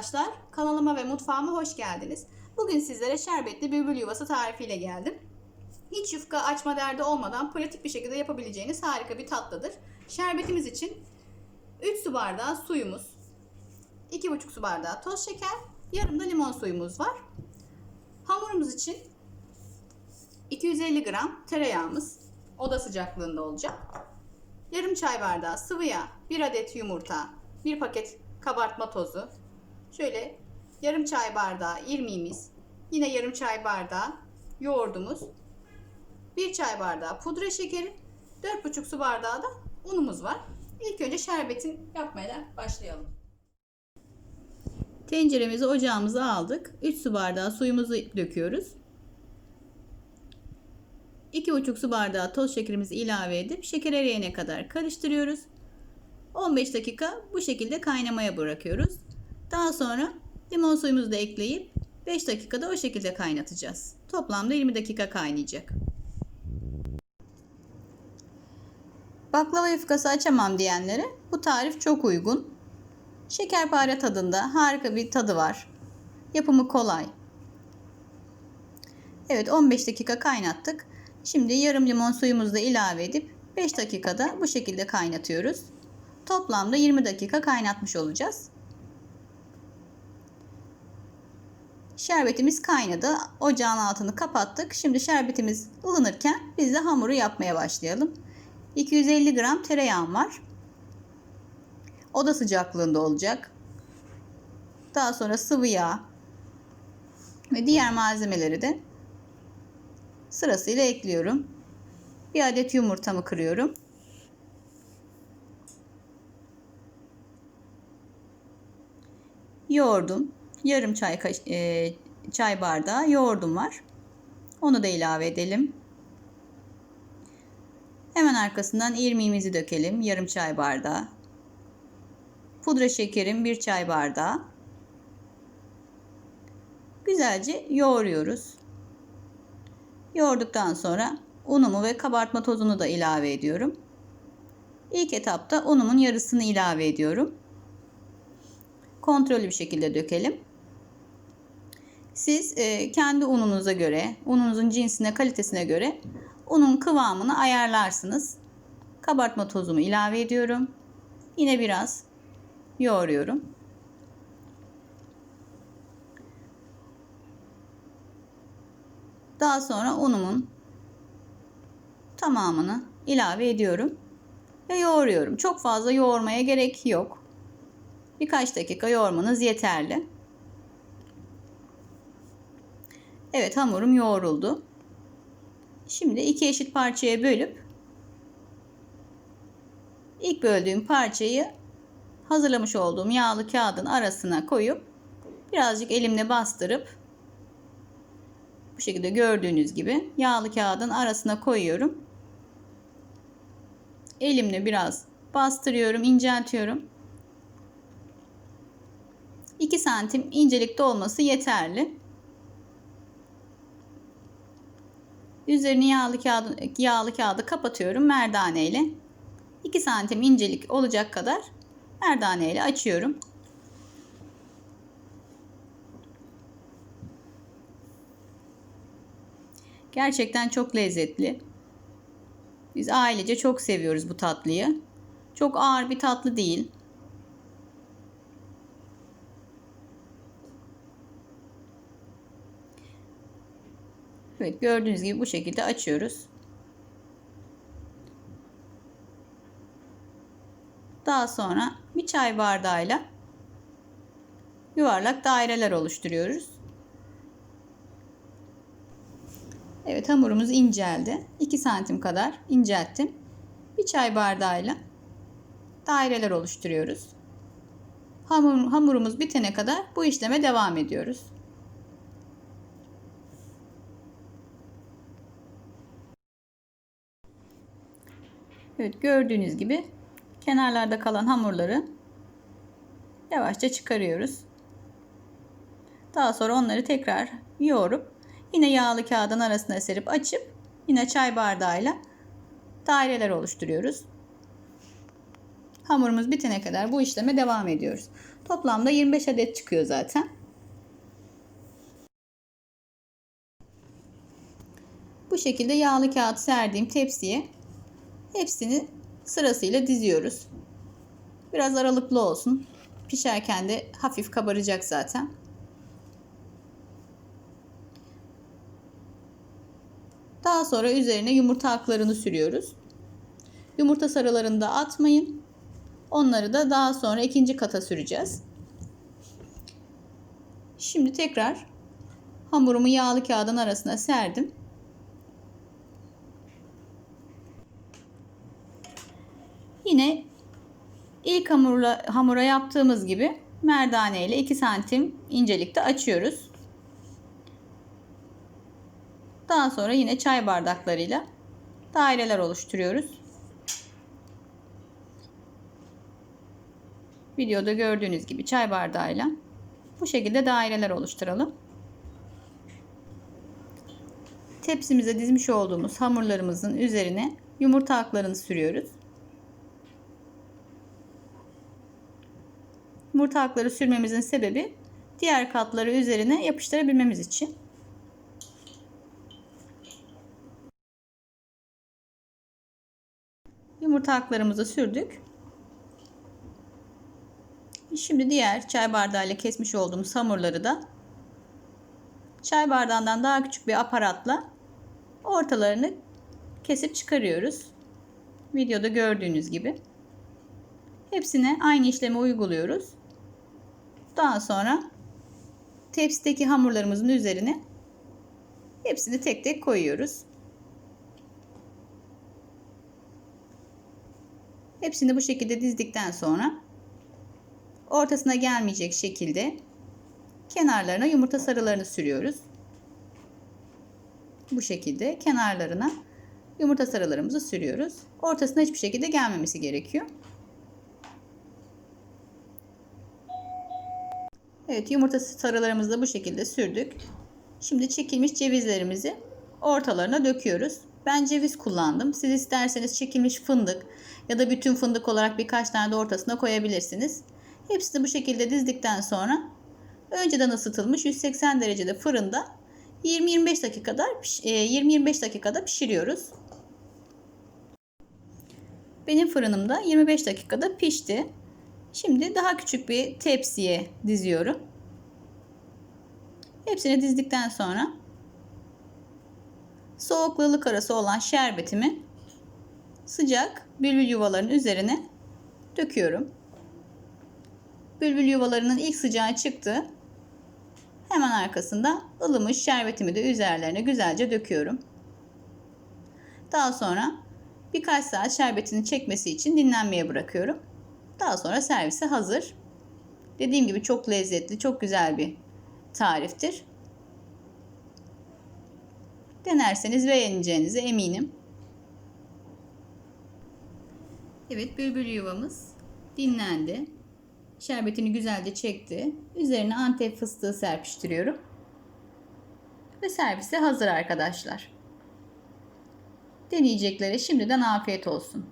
arkadaşlar. Kanalıma ve mutfağıma hoş geldiniz. Bugün sizlere şerbetli bülbül yuvası tarifiyle geldim. Hiç yufka açma derdi olmadan pratik bir şekilde yapabileceğiniz harika bir tatlıdır. Şerbetimiz için 3 su bardağı suyumuz, 2,5 su bardağı toz şeker, yarım da limon suyumuz var. Hamurumuz için 250 gram tereyağımız oda sıcaklığında olacak. Yarım çay bardağı sıvı yağ, 1 adet yumurta, 1 paket kabartma tozu. Şöyle yarım çay bardağı irmiğimiz, yine yarım çay bardağı yoğurdumuz, 1 çay bardağı pudra şekeri, 4,5 su bardağı da unumuz var. İlk önce şerbetin yapmaya başlayalım. Tenceremizi ocağımıza aldık. 3 su bardağı suyumuzu döküyoruz. 2,5 su bardağı toz şekerimizi ilave edip şeker eriyene kadar karıştırıyoruz. 15 dakika bu şekilde kaynamaya bırakıyoruz. Daha sonra limon suyumuzu da ekleyip 5 dakikada o şekilde kaynatacağız. Toplamda 20 dakika kaynayacak. Baklava yufkası açamam diyenlere bu tarif çok uygun. Şekerpare tadında harika bir tadı var. Yapımı kolay. Evet 15 dakika kaynattık. Şimdi yarım limon suyumuzu da ilave edip 5 dakikada bu şekilde kaynatıyoruz. Toplamda 20 dakika kaynatmış olacağız. Şerbetimiz kaynadı. Ocağın altını kapattık. Şimdi şerbetimiz ılınırken biz de hamuru yapmaya başlayalım. 250 gram tereyağım var. Oda sıcaklığında olacak. Daha sonra sıvı yağ ve diğer malzemeleri de sırasıyla ekliyorum. Bir adet yumurtamı kırıyorum. Yoğurdum. Yarım çay e, çay bardağı yoğurdum var. Onu da ilave edelim. Hemen arkasından irmiğimizi dökelim. Yarım çay bardağı. Pudra şekerim bir çay bardağı. Güzelce yoğuruyoruz. Yoğurduktan sonra unumu ve kabartma tozunu da ilave ediyorum. İlk etapta unumun yarısını ilave ediyorum. Kontrollü bir şekilde dökelim. Siz e, kendi ununuza göre, ununuzun cinsine, kalitesine göre unun kıvamını ayarlarsınız. Kabartma tozumu ilave ediyorum. Yine biraz yoğuruyorum. Daha sonra unumun tamamını ilave ediyorum ve yoğuruyorum. Çok fazla yoğurmaya gerek yok. Birkaç dakika yoğurmanız yeterli. Evet hamurum yoğruldu. Şimdi iki eşit parçaya bölüp ilk böldüğüm parçayı hazırlamış olduğum yağlı kağıdın arasına koyup birazcık elimle bastırıp bu şekilde gördüğünüz gibi yağlı kağıdın arasına koyuyorum. Elimle biraz bastırıyorum, inceltiyorum. 2 santim incelikte olması yeterli. Üzerini yağlı kağıdı, yağlı kağıdı kapatıyorum merdane ile. 2 santim incelik olacak kadar merdane ile açıyorum. Gerçekten çok lezzetli. Biz ailece çok seviyoruz bu tatlıyı. Çok ağır bir tatlı değil. Evet gördüğünüz gibi bu şekilde açıyoruz. Daha sonra bir çay bardağıyla yuvarlak daireler oluşturuyoruz. Evet hamurumuz inceldi. 2 santim kadar incelttim. Bir çay bardağıyla daireler oluşturuyoruz. Hamur, hamurumuz bitene kadar bu işleme devam ediyoruz. Evet gördüğünüz gibi kenarlarda kalan hamurları yavaşça çıkarıyoruz. Daha sonra onları tekrar yoğurup yine yağlı kağıdın arasına serip açıp yine çay bardağıyla daireler oluşturuyoruz. Hamurumuz bitene kadar bu işleme devam ediyoruz. Toplamda 25 adet çıkıyor zaten. Bu şekilde yağlı kağıt serdiğim tepsiye hepsini sırasıyla diziyoruz. Biraz aralıklı olsun. Pişerken de hafif kabaracak zaten. Daha sonra üzerine yumurta aklarını sürüyoruz. Yumurta sarılarını da atmayın. Onları da daha sonra ikinci kata süreceğiz. Şimdi tekrar hamurumu yağlı kağıdın arasına serdim. Yine ilk hamurla, hamura yaptığımız gibi merdane ile 2 santim incelikte açıyoruz. Daha sonra yine çay bardaklarıyla daireler oluşturuyoruz. Videoda gördüğünüz gibi çay bardağıyla bu şekilde daireler oluşturalım. Tepsimize dizmiş olduğumuz hamurlarımızın üzerine yumurta aklarını sürüyoruz. Yumurta akları sürmemizin sebebi diğer katları üzerine yapıştırabilmemiz için. Yumurta aklarımızı sürdük. Şimdi diğer çay bardağıyla kesmiş olduğumuz hamurları da çay bardağından daha küçük bir aparatla ortalarını kesip çıkarıyoruz. Videoda gördüğünüz gibi. Hepsine aynı işlemi uyguluyoruz. Daha sonra tepsideki hamurlarımızın üzerine hepsini tek tek koyuyoruz. Hepsini bu şekilde dizdikten sonra ortasına gelmeyecek şekilde kenarlarına yumurta sarılarını sürüyoruz. Bu şekilde kenarlarına yumurta sarılarımızı sürüyoruz. Ortasına hiçbir şekilde gelmemesi gerekiyor. Evet yumurta sarılarımızı da bu şekilde sürdük. Şimdi çekilmiş cevizlerimizi ortalarına döküyoruz. Ben ceviz kullandım. Siz isterseniz çekilmiş fındık ya da bütün fındık olarak birkaç tane de ortasına koyabilirsiniz. Hepsini bu şekilde dizdikten sonra önceden ısıtılmış 180 derecede fırında 20-25 dakikada 20-25 dakikada pişiriyoruz. Benim fırınımda 25 dakikada pişti. Şimdi daha küçük bir tepsiye diziyorum. Hepsini dizdikten sonra soğuk ılık arası olan şerbetimi sıcak bülbül yuvalarının üzerine döküyorum. Bülbül yuvalarının ilk sıcağı çıktı. Hemen arkasında ılımış şerbetimi de üzerlerine güzelce döküyorum. Daha sonra birkaç saat şerbetini çekmesi için dinlenmeye bırakıyorum. Daha sonra servise hazır. Dediğim gibi çok lezzetli, çok güzel bir tariftir. Denerseniz beğeneceğinize eminim. Evet, bülbül yuvamız dinlendi. Şerbetini güzelce çekti. Üzerine antep fıstığı serpiştiriyorum. Ve servise hazır arkadaşlar. Deneyeceklere şimdiden afiyet olsun.